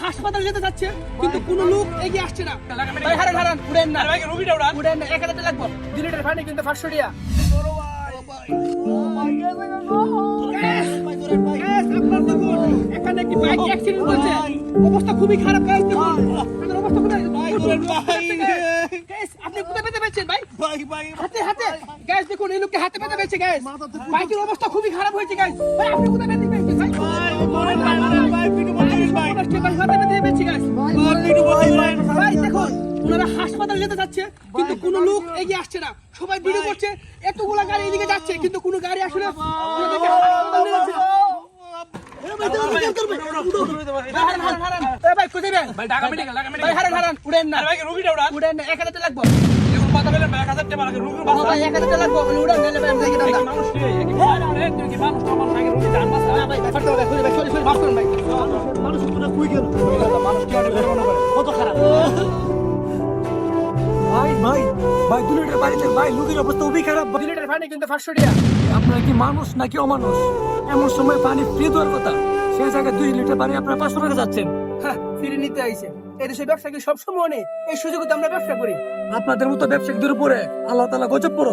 হাসপাতালে যেতে যাচ্ছে কিন্তু কোনো লোক এগিয়ে আসছে না। ভাই হারান হারান উড়েন না। উড়েন। না এক হাজার লাগবো। দুই লিটার পানি কিন্তু পাঁচশো এখানে একটি বাইক অ্যাক্সিডেন্ট হয়েছে? অবস্থা খুবই খারাপ অবস্থা কোথায় আপনি কোথায় পেতে পেয়েছেন ভাই? হাতে হাতে। গ্যাস দেখুন এই লোককে হাতে পেতে পেয়েছে গ্যাস বাইকের অবস্থা খুবই খারাপ হয়েছে গ্যাস ভাই আপনি কোথায় হাসপাতালে যেতে যাচ্ছে কিন্তু কোনো লোক এগিয়ে আসছে না সবাই ভিডিও করছে এতগুলা গাড়ি এদিকে যাচ্ছে কিন্তু কোনো গাড়ি আসলে ওনাদেরকে ভাই ভাই দু লিটার পানিতে ভাই লোকের অবস্থা খুবই খারাপ। লিটার পানি কিন্তু পাঁচশো টাকা। আপনারা কি মানুষ নাকি অমানুষ? এমন সময় পানি ফ্রি দেওয়ার কথা। সেই জায়গায় দুই লিটার পানি আপনারা পাঁচশো টাকা যাচ্ছেন। হ্যাঁ ফিরে নিতে আইছে এই দেশে ব্যবসা কি সবসময় নেই এই সুযোগে আমরা ব্যবসা করি। আপনাদের মতো ব্যবসায়ীদের উপরে আল্লাহ তালা গজব পড়ো